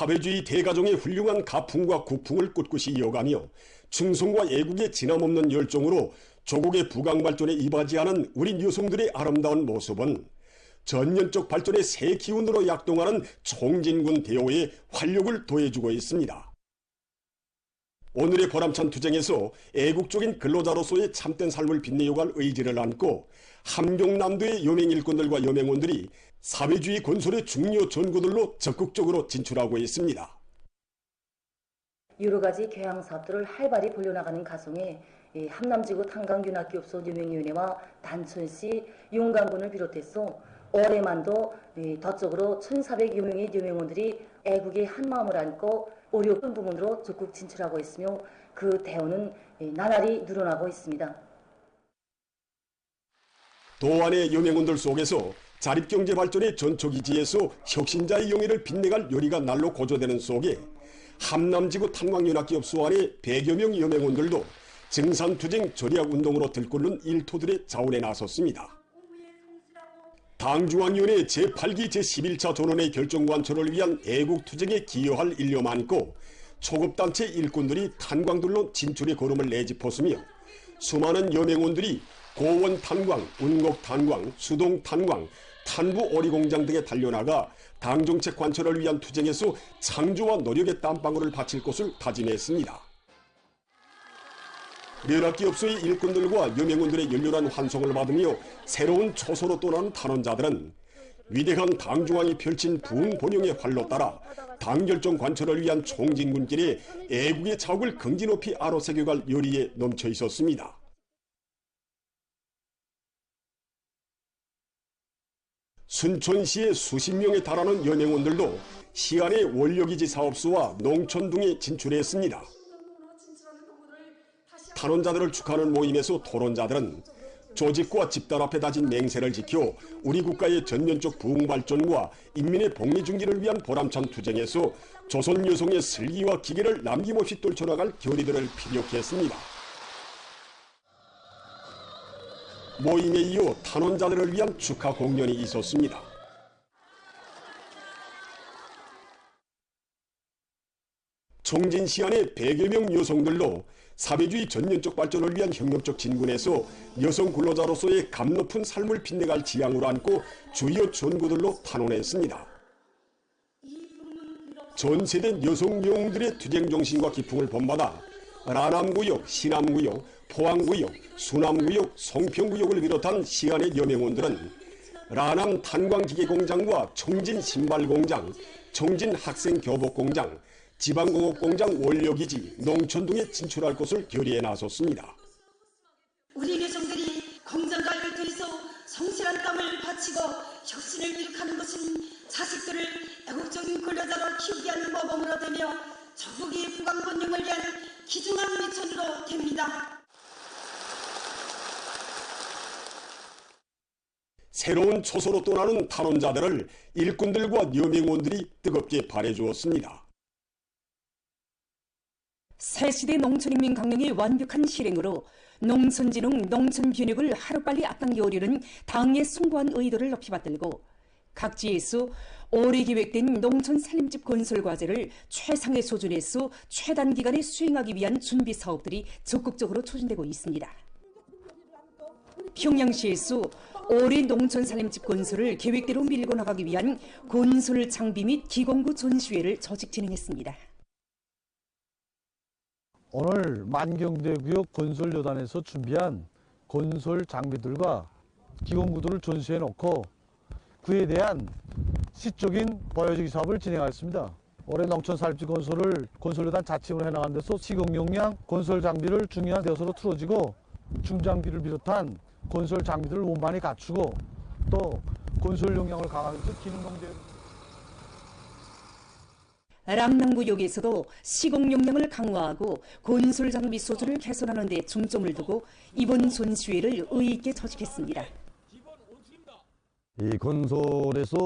사회주의 대가정의 훌륭한 가풍과 국풍을 꿋꿋이 이어가며 충성과 애국의 진함없는 열정으로 조국의 부강 발전에 이바지하는 우리 여성들의 아름다운 모습은 전년적 발전의 새 기운으로 약동하는 총진군 대오에 활력을 더해주고 있습니다. 오늘의 보람찬 투쟁에서 애국적인 근로자로서의 참된 삶을 빛내어갈 의지를 안고 함경남도의 여맹 일꾼들과 여맹원들이 사회주의 건설의 중요 전구들로 적극적으로 진출하고 있습니다. 여러 가지 개항 사업들을 활발히 벌려나가는 가송에 함남지구 탄광균학기업소 유명위원회와 단천시 용강군을 비롯해서 올해만도 더쪽으로 1,400여 명의 유명원들이 애국의 한마음을 안고 어려운 부분으로 적극 진출하고 있으며 그 대우는 나날이 늘어나고 있습니다. 도안의 여명원들 속에서 자립경제 발전의 전초기지에서 혁신자의 영예를 빛내갈 요리가 날로 고조되는 속에 함남지구 탄광연합기업 수안의 100여 명 여명원들도 증산투쟁 절약 운동으로 들끓는 일토들의 자원에 나섰습니다. 당중앙위원회 제8기 제11차 전원의 결정관철을 위한 애국투쟁에 기여할 일념 안고 초급단체 일꾼들이 탄광들로 진출의 걸음을 내짚었으며 수많은 여맹원들이 고원 탄광, 운곡 탄광, 수동 탄광, 탄부 오리공장 등에 달려나가 당정책 관철을 위한 투쟁에서 창조와 노력의 땀방울을 바칠 것을 다짐했습니다. 면학기업소의 일꾼들과 여명원들의 열렬한 환송을 받으며 새로운 초소로 떠나는 탄원자들은 위대한 당중앙이 펼친 부흥 본영의 활로 따라 당결정 관철을 위한 총진군길에 애국의 자욱을 긍지 높이 아로새겨갈 열의에 넘쳐 있었습니다. 순천시의 수십 명에 달하는 연행원들도 시안의 원료기지 사업소와 농촌 등에 진출했습니다. 탄원자들을 축하하는 모임에서 토론자들은 조직과 집단 앞에 다진 맹세를 지켜 우리 국가의 전면적 부흥 발전과 인민의 복리 중기를 위한 보람찬 투쟁에서 조선 여성의 슬기와 기계를 남김없이 떨쳐나갈 결의들을 피력했습니다. 모임에 이어 탄원자들을 위한 축하 공연이 있었습니다. 총진시안의 100여 명 여성들로 사회주의 전면적 발전을 위한 혁명적 진군에서 여성 근로자로서의 감 높은 삶을 빛내갈 지향으로 안고 주요 전구들로 탄원했습니다. 전세된 여성 영웅들의 투쟁 정신과 기풍을 본받아 라남구역, 신암구역, 포항구역, 수남구역, 송평구역을 비롯한 시안의 여명원들은 라남 탄광기계공장과 청진 신발공장, 청진 학생교복공장, 지방공업 공장 원료기지, 농촌 등에 진출할 것을 결의해 나섰습니다. 우리 여성들이 공장과 열터에서 성실한 땀을 바치고 혁신을 이룩하는 것은 자식들을 애국적인 근로자로 키우게 하는 모범으로 되며 전국의 부강 번영을 위한 기중한 미천으로 됩니다. 새로운 초소로 떠나는 탄원자들을 일꾼들과 여명원들이 뜨겁게 발해주었습니다. 새시대 농촌인민 강령의 완벽한 실행으로 농촌진흥, 농촌균역을 하루빨리 앞당겨오려는 당의 숭고한 의도를 높이 받들고 각지에서 오래 계획된 농촌 살림집 건설 과제를 최상의 수준에서 최단 기간에 수행하기 위한 준비 사업들이 적극적으로 추진되고 있습니다. 평양시에서 올해 농촌 살림집 건설을 계획대로 밀고 나가기 위한 건설 장비 및 기공구 전시회를 조직 진행했습니다. 오늘 만경대구역 건설여단에서 준비한 건설 장비들과 기공구들을 전시해 놓고 그에 대한 시적인 보여주기 사업을 진행하였습니다. 올해 농촌 살집 건설을 건설여단 자치으로 해나가는 데서 시공용량 건설 장비를 중요한 대서로 틀어지고 중장비를 비롯한 건설 장비들을 원만히 갖추고 또 건설 용량을 강화하기 위해서 기능공제 람남구역에서도 시공 용량을 강화하고 건설 장비 수준을 개선하는 데 중점을 두고 이번 전시회를 의의 있게 조직했습니다. 이 건설에서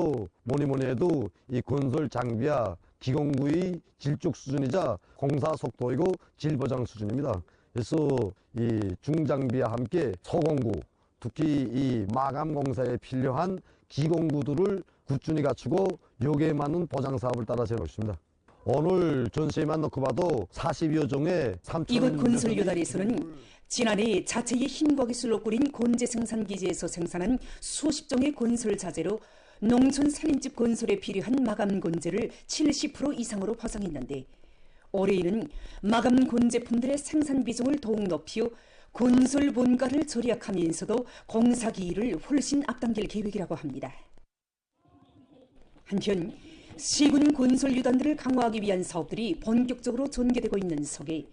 뭐니 뭐니 해도 이 건설 장비와 기공구의 질적 수준이자 공사 속도이고 질 보장 수준입니다. 그래서 이 중장비와 함께 소공구, 특히 이 마감 공사에 필요한 기공구들을 꾸준히 갖추고 여기에 맞는 보장 사업을 따라 세우고 있습니다. 오늘 전시에만 놓고 봐도 40여 종의 3천 이곳 곤솔요단에서는 지난해 자체의 흰과 기술로 꾸린 곤제 생산 기지에서 생산한 수십 종의 곤솔 자재로 농촌 살림집 곤솔에 필요한 마감 곤제를 70% 이상으로 포장했는데 올해에는 마감 곤제품들의 생산 비중을 더욱 높여 곤솔 본가를 절약하면서도 공사 기일을 훨씬 앞당길 계획이라고 합니다. 한편 시군 곤솔 유단들을 강화하기 위한 사업들이 본격적으로 전개되고 있는 속에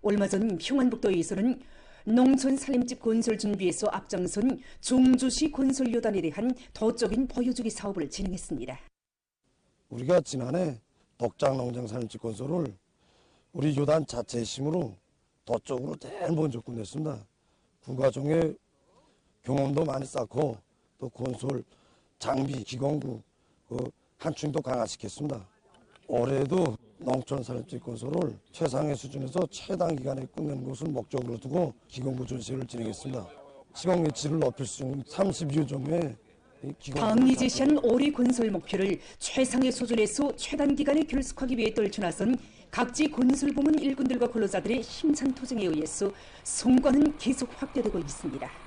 얼마 전 평안북도에서는 농촌 살림집 건설 준비에서 앞장선 중주시 건설 요단에 대한 도적인 보여주기 사업을 진행했습니다. 우리가 지난해 독장 농장 산림집 건설을 우리 요단 자체의 힘으로 도쪽으로 제일 먼저 끝냈습니다. 군가종의 경험도 많이 쌓고 또 건설 장비 기공구 그 한층도 강화시켰습니다. 올해도 농촌 산림집 건설을 최상의 수준에서 최단 기간에 끝내는 것을 목적으로 두고 기공구 전시를 진행했습니다. 시공 매치를 높일 수 있는 30여 종의 이 기공구 당이 제시한 올해 건설 목표를 최상의 수준에서 최단 기간에 결속하기 위해 떨쳐나선 각지 건설 부문 일꾼들과 근로자들의 힘찬 투쟁에 의해서 성과는 계속 확대되고 있습니다.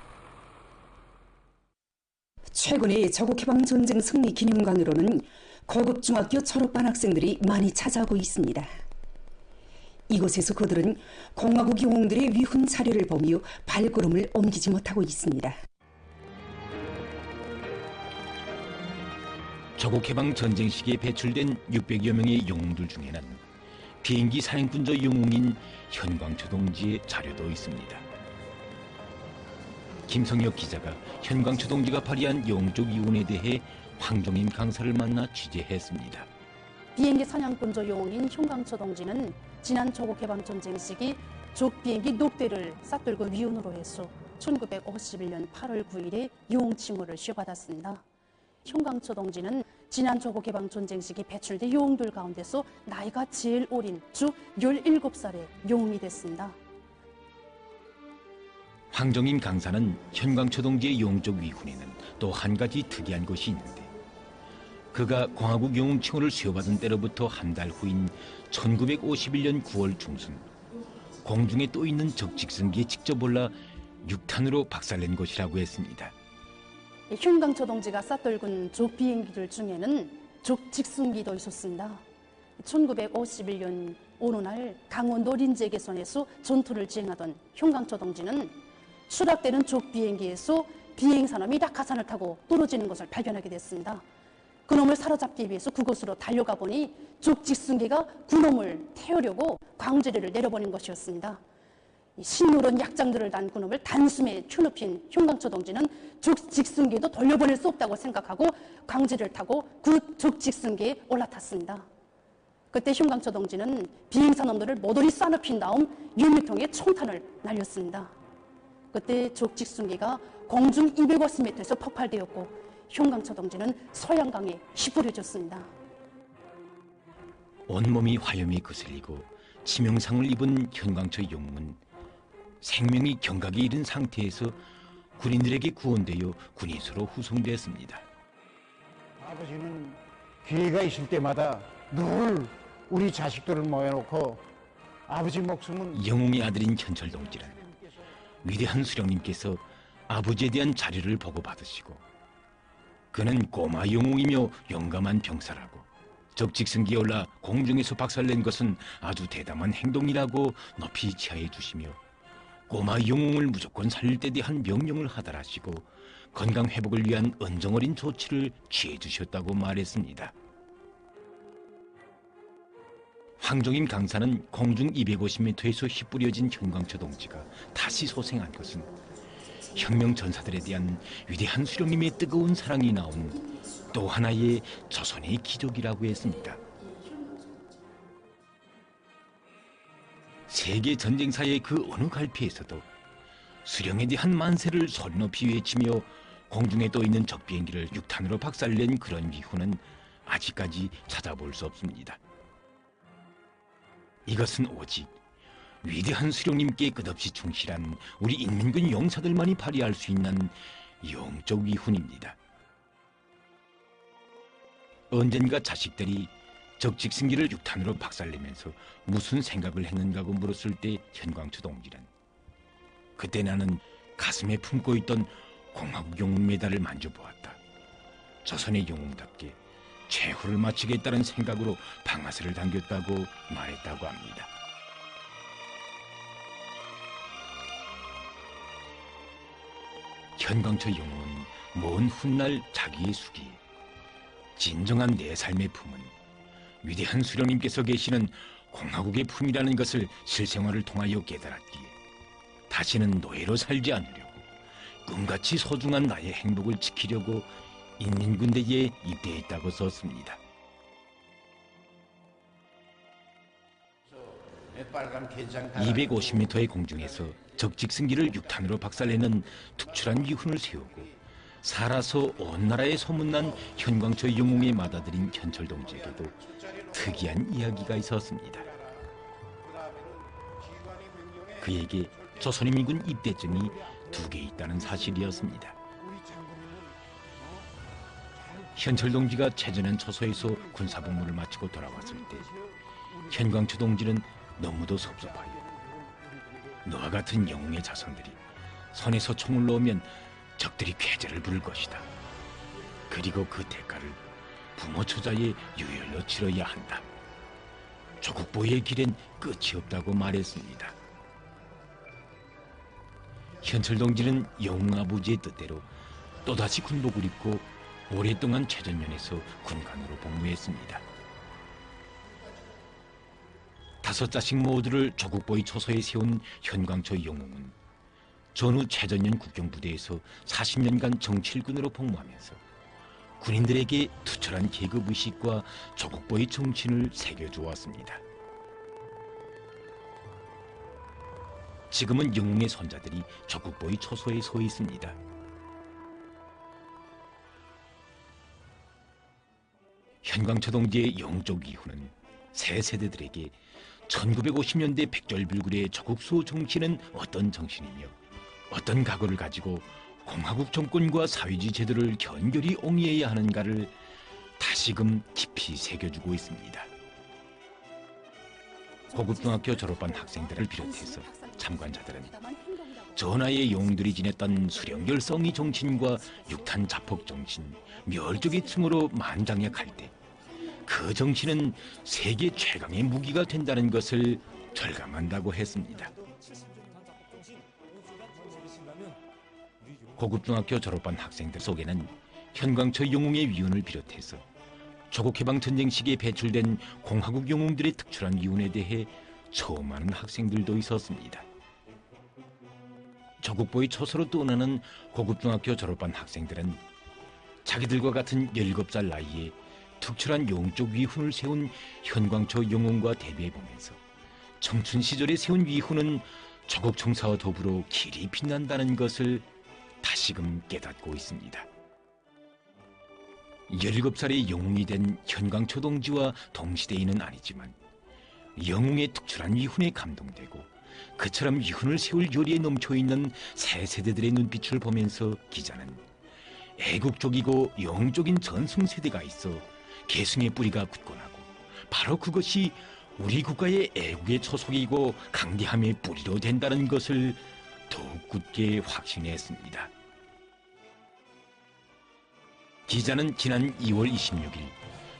최근에 조국해방 전쟁 승리 기념관으로는 고급 중학교 졸업반 학생들이 많이 찾아오고 있습니다. 이곳에서 그들은 공화국 영웅들의 위훈 사례를 보며 발걸음을 옮기지 못하고 있습니다. 조국 해방 전쟁 시기에 배출된 600여 명의 영웅들 중에는 비행기 사행꾼조 영웅인 현광초 동지의 자료도 있습니다. 김성혁 기자가 현광초 동지가 발휘한 영적 이혼에 대해 황종인 강사를 만나 취재했습니다. 비행기 사냥꾼조 용인 흉강초 동지는 지난 조국 해방 전쟁 시기 족 비행기 녹대를 싹들고 위훈으로 해서 1951년 8월 9일에 용 징후를 쉬어받았습니다. 흉강초 동지는 지난 조국 해방 전쟁 시기 배출된 용들 가운데서 나이가 제일 어린 주 17살의 용이 됐습니다. 황정인 강사는 현광초 동지의 영적 위훈에는 또 한 가지 특이한 것이 있는데 그가 광화국 영웅 칭호를 수여받은 때로부터 한 달 후인 1951년 9월 중순 공중에 떠 있는 적직선기에 직접 올라 육탄으로 박살낸 것이라고 했습니다. 이 흉강초 동지가 싹들군 족 비행기들 중에는 족 직승기도 있었습니다. 1951년 어느 날 강원도 린제 개선에서 전투를 진행하던 흉강초 동지는 추락되는 족 비행기에서 비행 사람이 낙하산을 타고 떨어지는 것을 발견하게 됐습니다. 그놈을 사로잡기 위해서 그곳으로 달려가 보니 족 직승기가 그놈을 태우려고 광주리를 내려보낸 것이었습니다. 이 신노른 약장들을 단 그놈을 단숨에 추눕힌 흉강초 동지는 족 직승기도 돌려보낼 수 없다고 생각하고 광주리를 타고 그 족 직승기에 올라탔습니다. 그때 흉강초 동지는 비행사 놈들을 모조리 싸눕힌 다음 유미통에 총탄을 날렸습니다. 그때 족직순기가 공중 250m에서 폭발되었고 흉강초 동지는 소양강에 휘뿌려졌습니다. 온몸이 화염이 거슬리고 치명상을 입은 현광초 영웅은 생명이 경각에 이른 상태에서 군인들에게 구원되어 군인수로 후송됐습니다. 아버지는 기회가 있을 때마다 늘 우리 자식들을 모여놓고 아버지 목숨은 영웅의 아들인 현철 동지는 위대한 수령님께서 아버지에 대한 자료를 보고받으시고 그는 꼬마 영웅이며 용감한 병사라고 적직승기에 올라 공중에서 박살낸 것은 아주 대담한 행동이라고 높이 치하해 주시며 꼬마 영웅을 무조건 살릴 때 대한 명령을 하달하시고 건강 회복을 위한 은정어린 조치를 취해 주셨다고 말했습니다. 황종인 강사는 공중 250m에서 휘뿌려진 현광초 동지가 다시 소생한 것은 혁명 전사들에 대한 위대한 수령님의 뜨거운 사랑이 나온 또 하나의 조선의 기적이라고 했습니다. 세계 전쟁사의 그 어느 갈피에서도 수령에 대한 만세를 소리 높이 외치며 공중에 떠 있는 적비행기를 육탄으로 박살낸 그런 위후는 아직까지 찾아볼 수 없습니다. 이것은 오직 위대한 수령님께 끝없이 충실한 우리 인민군 용사들만이 발휘할 수 있는 영적 위훈입니다. 언젠가 자식들이 적직승기를 육탄으로 박살내면서 무슨 생각을 했는가고 물었을 때 현광초 동지는 그때 나는 가슴에 품고 있던 공화국 영웅 메달을 만져보았다. 조선의 영웅답게 최후를 마치겠다는 생각으로 방아쇠를 당겼다고 말했다고 합니다. 현광초 영웅은 먼 훗날 자기의 수기 진정한 내 삶의 품은 위대한 수령님께서 계시는 공화국의 품이라는 것을 실생활을 통하여 깨달았기에 다시는 노예로 살지 않으려고 꿈같이 소중한 나의 행복을 지키려고 인민군대에 입대했다고 썼습니다. 빨간 게장 250m의 공중에서 적직승기를 육탄으로 박살내는 특출한 위훈을 세우고 살아서 온 나라에 소문난 현광초 영웅에 맏아들인 현철 동지에게도 특이한 이야기가 있었습니다. 그에게 조선인민군 입대증이 두 개 있다는 사실이었습니다. 현철 동지가 최전엔 초소에서 군사복무를 마치고 돌아왔을 때 현광초 동지는 너무도 섭섭하여 너와 같은 영웅의 자손들이 선에서 총을 놓으면 적들이 쾌재를 부를 것이다. 그리고 그 대가를 부모 처자의 유혈로 치러야 한다. 조국보의 길엔 끝이 없다고 말했습니다. 현철 동지는 영웅 아버지의 뜻대로 또다시 군복을 입고 오랫동안 최전면에서 군관으로 복무했습니다. 다섯 자식 모두를 조국보의 초소에 세운 현광초 영웅은 전후 최전년 국경부대에서 40년간 정칠군으로 복무하면서 군인들에게 투철한 계급의식과 조국보의 정신을 새겨주었습니다. 지금은 영웅의 손자들이 조국보의 초소에 서 있습니다. 현광초 동지의 영적 이후는 새 세대들에게 1950년대 백절불굴의 조국수 정신은 어떤 정신이며 어떤 각오를 가지고 공화국 정권과 사회주의 제도를 견결히 옹이해야 하는가를 다시금 깊이 새겨주고 있습니다. 고급중학교 졸업한 학생들을 비롯해서 참관자들은 전하의 영웅들이 지냈던 수령결성의 정신과 육탄 자폭 정신, 멸족의 층으로 만장약할 때 그 정신은 세계 최강의 무기가 된다는 것을 절감한다고 했습니다. 고급중학교 졸업한 학생들 속에는 현광초 영웅의 위훈을 비롯해서 조국해방 전쟁 시기에 배출된 공화국 영웅들의 특출한 위훈에 대해 처음 아는 학생들도 있었습니다. 조국보의 초소로 떠나는 고급중학교 졸업한 학생들은 자기들과 같은 17살 나이에 특출한 영적 위훈을 세운 현광초 영웅과 대비해 보면서 청춘 시절에 세운 위훈은 조국 청사와 더불어 길이 빛난다는 것을 다시금 깨닫고 있습니다. 17살의 영웅이 된 현광초 동지와 동시대인은 아니지만 영웅의 특출한 위훈에 감동되고 그처럼 위훈을 세울 요리에 넘쳐있는 새 세대들의 눈빛을 보면서 기자는 애국적이고 영적인 전승 세대가 있어 계승의 뿌리가 굳건하고 바로 그것이 우리 국가의 애국의 초석이고 강대함의 뿌리로 된다는 것을 더욱 굳게 확신했습니다. 기자는 지난 2월 26일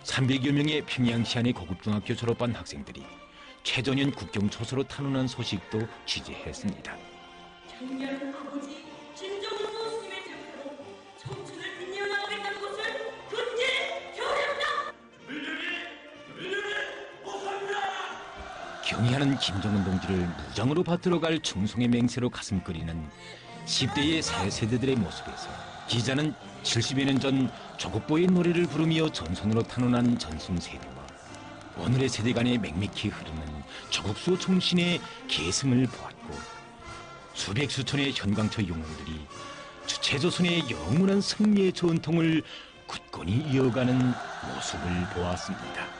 300여 명의 평양시안의 고급중학교 졸업한 학생들이 최전현 국경초소로 탄원한 소식도 취재했습니다. 경의하는 김정은 동지를 무장으로 받들어 갈 충성의 맹세로 가슴 끓이는 10대의 새 세대들의 모습에서 기자는 70여 년 전 조국보의 노래를 부르며 전선으로 탄원한 전승 세대와 오늘의 세대 간에 맹맥히 흐르는 조국수 정신의 계승을 보았고 수백 수천의 현광초 영웅들이 주체조선의 영원한 승리의 전통을 굳건히 이어가는 모습을 보았습니다.